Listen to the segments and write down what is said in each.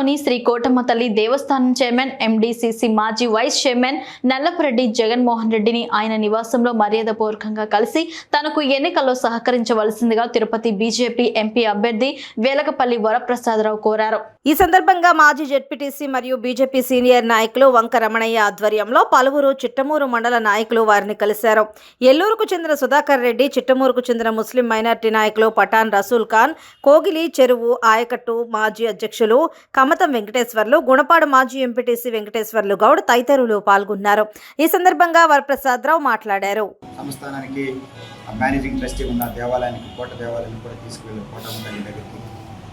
పట్టణంలోని శ్రీ కోటమ్మ తల్లి దేవస్థానం చైర్మన్ ఎండిసిసి మాజీ వైస్ చైర్మన్ నల్లపురెడ్డి జగన్మోహన్ రెడ్డిని ఆయన నివాసంలో మర్యాదపూర్వకంగా కలిసి తనకు ఎన్నికల్లో సహకరించవలసిందిగా తిరుపతి బీజేపీ ఎంపీ అభ్యర్థి వేలకపల్లి వరప్రసాదరావు కోరారు. ఈ సందర్భంగా మాజీ జెడ్పీటీసీ మరియు బీజేపీ సీనియర్ నాయకులు వంక రమణయ్య ఆధ్వర్యంలో పలువురు చిట్టమూరు మండల నాయకులు వారిని కలిశారు. ఎల్లూరుకు చెందిన సుధాకర్ రెడ్డి చిట్టమూరుకు చెందిన ముస్లిం మైనార్టీ నాయకులు పఠాన్ రసూల్ ఖాన్ కోగిలి చెరువు ఆయకట్టు మాజీ అధ్యక్షులు కమతం వెంకటేశ్వర్లు గుణపాడు మాజీ ఎంపీటీసీ వెంకటేశ్వర్లు గౌడ్ తదితరులు పాల్గొన్నారు. ఈ సందర్భంగా వరప్రసాద్ రావు మాట్లాడారు. సంస్థానానికి మేనేజింగ్ ట్రస్టీ ఉన్న దేవాలయానికి కోట దేవాలయం కూడా తీసుకువెళ్ళి కోట ఉండాలి దగ్గరికి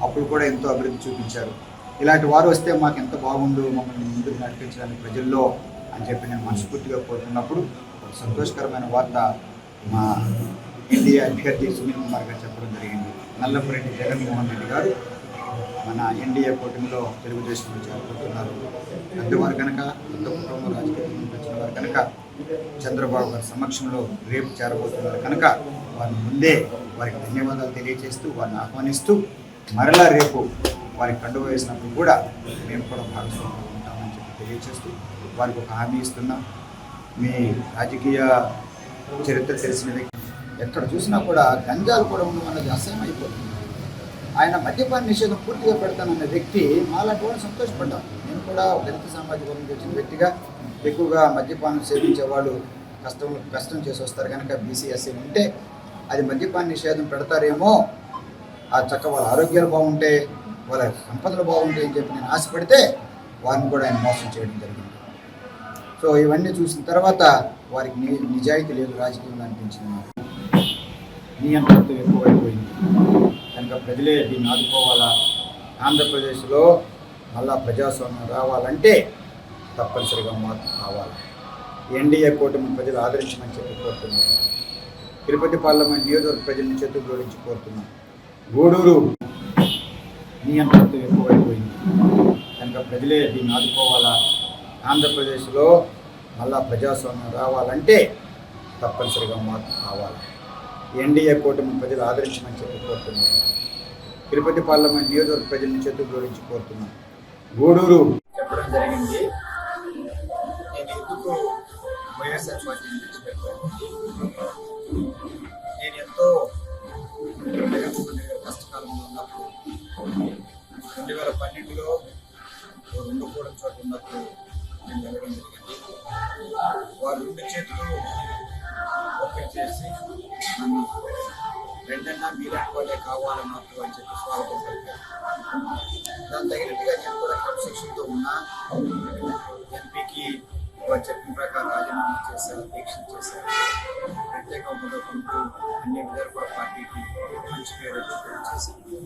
అప్పుడు కూడా ఎంతో అభివృద్ధి చూపించారు. ఇలాంటి వారు వస్తే మాకు ఎంత బాగుండు మమ్మల్ని ముందుకు నడిపించడానికి ప్రజల్లో అని చెప్పి నేను మనస్ఫూర్తిగా కోరుకున్నప్పుడు ఒక సంతోషకరమైన వార్త మా ఎన్డీఏ అభ్యర్థి సునీల్ కుమార్ గారు చెప్పడం జరిగింది. నల్లపురెడ్డి జగన్మోహన్ రెడ్డి గారు మన ఎన్డీఏ కూటమిలో తెలుగుదేశంలో చేరుకుంటున్నారు. పెద్దవారు కనుక పెద్ద కుటుంబ రాజకీయం వచ్చిన వారు కనుక చంద్రబాబు గారి సమక్షంలో రేపు చేరబోతున్నారు కనుక వారిని ముందే వారికి ధన్యవాదాలు తెలియజేస్తూ వారిని ఆహ్వానిస్తూ మరలా రేపు వారికి కండు వేసినప్పుడు కూడా మేము కూడా భాగస్వామ్యం ఉంటామని చెప్పి తెలియజేస్తూ వారికి ఒక హామీ ఇస్తున్నాం. మీ రాజకీయ చరిత్ర తెలిసిన వ్యక్తి ఎక్కడ చూసినా కూడా గంజాలు కూడా ఉండడం అన్నది అసహ్యం అయిపోతుంది ఆయన మద్యపాన నిషేధం పూర్తిగా పెడతానన్న వ్యక్తి మాలాంటి వాళ్ళు సంతోషపడ్డాం. నేను కూడా ఒక దళిత సామాజిక వర్గం వచ్చిన వ్యక్తిగా ఎక్కువగా మద్యపానం సేవించే వాళ్ళు కష్టం కష్టం చేసి వస్తారు కనుక బీసీఎస్సీ ఉంటే అది మద్యపాన నిషేధం పెడతారేమో ఆ చక్క వాళ్ళ ఆరోగ్యాలు బాగుంటే వాళ్ళ సంపదలు బాగుంటాయి అని చెప్పి నేను ఆశపడితే వారిని కూడా ఆయన మోసం చేయడం జరిగింది. సో ఇవన్నీ చూసిన తర్వాత వారికి ని నిజాయితీ లేదు రాజకీయంలో అనిపించింది నాకు. ఎక్కువ అయిపోయింది కనుక ప్రజలే దీన్ని ఆదుకోవాలా? ఆంధ్రప్రదేశ్లో మళ్ళా ప్రజాస్వామ్యం రావాలంటే తప్పనిసరిగా మార్పు కావాలి. ఎన్డీఏ కూటమి ప్రజలు ఆదరించమని చెప్పి కోరుతున్నాను తిరుపతి పార్లమెంట్ నియోజకవర్గ ప్రజలను చేతులు జోడించి కోరుతున్నాను గూడూరు నియంత్రణతో ఎక్కువైపోయింది. కనుక ప్రజలే దీన్ని ఆదుకోవాలా? ఆంధ్రప్రదేశ్లో మళ్ళా ప్రజాస్వామ్యం రావాలంటే తప్పనిసరిగా మార్పు కావాలి. ఎన్డీఏ కూటమి ప్రజలు ఆదరించమని చెప్పి కోరుతున్నాను తిరుపతి పార్లమెంట్ నియోజకవర్గ ప్రజలను చేతులు జోడించి కోరుతున్నాను గూడూరు చెప్పడం జరిగింది. నేను ఎందుకు వైఎస్ఆర్ పార్టీ విడిచిపెట్టాను? నేను ఎంతో జగన్మోహన్ రెడ్డి కష్టకాలంలో ఉన్నప్పుడు రెండు వేల పన్నెండులో రెండు కూడా చోట ఉన్నప్పుడు నేను వెళ్ళడం జరిగింది. వారు రెండు చేతులు ఓపెన్ చేసి నన్ను రెండన్నా మీలాంటి వాళ్ళే కావాలన్నట్టు అని చెప్పి స్వాగతం పలికారు దాని తగినట్టుగా నేను కూడా క్రమశిక్షణతో ఉన్నా ఎంపీకి వారు చెప్పిన ప్రకారం రాజీనామా చేశారు దీక్ష చేశారు. ప్రత్యేక హోదా పొందుతూ అన్ని విధాలు కూడా పార్టీకి మంచి పేరు వచ్చి చేశారు.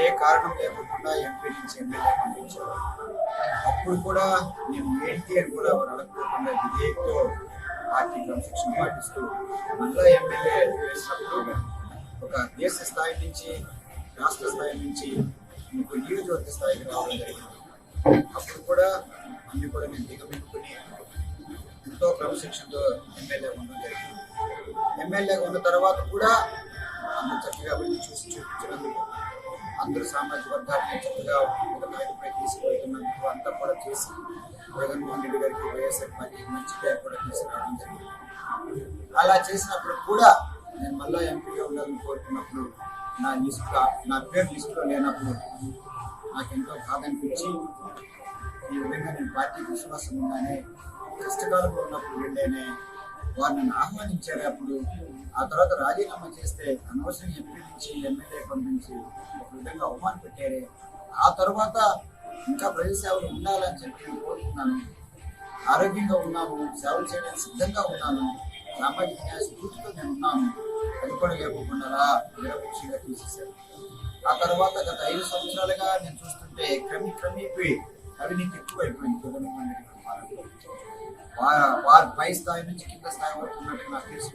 ఏ కారణం లేకుండా ఎంపీ నుంచి ఎమ్మెల్యే పంపించారు. అప్పుడు కూడా నేను ఏంటి అని కూడా ఎవరు క్రమశిక్షణ పాటిస్తూ మహిళా ఎమ్మెల్యే వేసినప్పుడు ఒక దేశ స్థాయి నుంచి రాష్ట్ర స్థాయి నుంచి మీకు నియోజకవర్గ స్థాయికి రావడం జరిగింది. అప్పుడు కూడా అన్ని కూడా నేను దిగమింపుకుని ఎంతో క్రమశిక్షణతో ఎమ్మెల్యే ఉండడం జరిగింది. ఎమ్మెల్యే ఉన్న తర్వాత కూడా అందరూ చక్కగా వెళ్ళి చూసి చూపించినందుకు అందరూ సామాజిక వర్గాన్ని చక్కగా ఒక నాయకుపై తీసుకువెళ్తున్నందుకు అంతా కూడా చేసి జగన్మోహన్ రెడ్డి గారికి వైఎస్ఆర్ పార్టీ మంచి పేరు కూడా తీసుకురావడం జరిగింది. అలా చేసినప్పుడు కూడా నేను మళ్ళా ఎంపీగా ఉండాలని కోరుకున్నప్పుడు నా లిస్ట్ నా పేరు లిస్టులో లేనప్పుడు నాకు ఎంతో బాధ అనిపించి ఈ విధంగా నేను పార్టీకి విశ్వాసం ఉన్నానే కష్టకాలంలో ఉన్నప్పుడు వెళ్ళేనే వారు నన్ను ఆహ్వానించారు. అప్పుడు ఆ తర్వాత రాజీనామా చేస్తే అనవసరం ఎంపీ నుంచి ఎమ్మెల్యే పంపించి ఒక విధంగా అవమాన పెట్టారే ఆ తర్వాత ఇంకా ప్రజల సేవలు ఉండాలని చెప్పి నేను కోరుతున్నాను ఆరోగ్యంగా ఉన్నాను సేవలు చేయడానికి సిద్ధంగా ఉన్నాను. సామాజిక న్యాయ స్ఫూర్తితో నేను ఉన్నాను. అది కూడా లేకుండా తీసేశారు. ఆ తర్వాత గత ఐదు సంవత్సరాలుగా నేను చూస్తుంటే క్రమి క్రమీపోయి అవినీతి ఎక్కువైపోయింది జగన్మోహన్ రెడ్డి వారి పై స్థాయి నుంచి కింద స్థాయి వరకు ఉన్నట్టు నాకు తెలిసి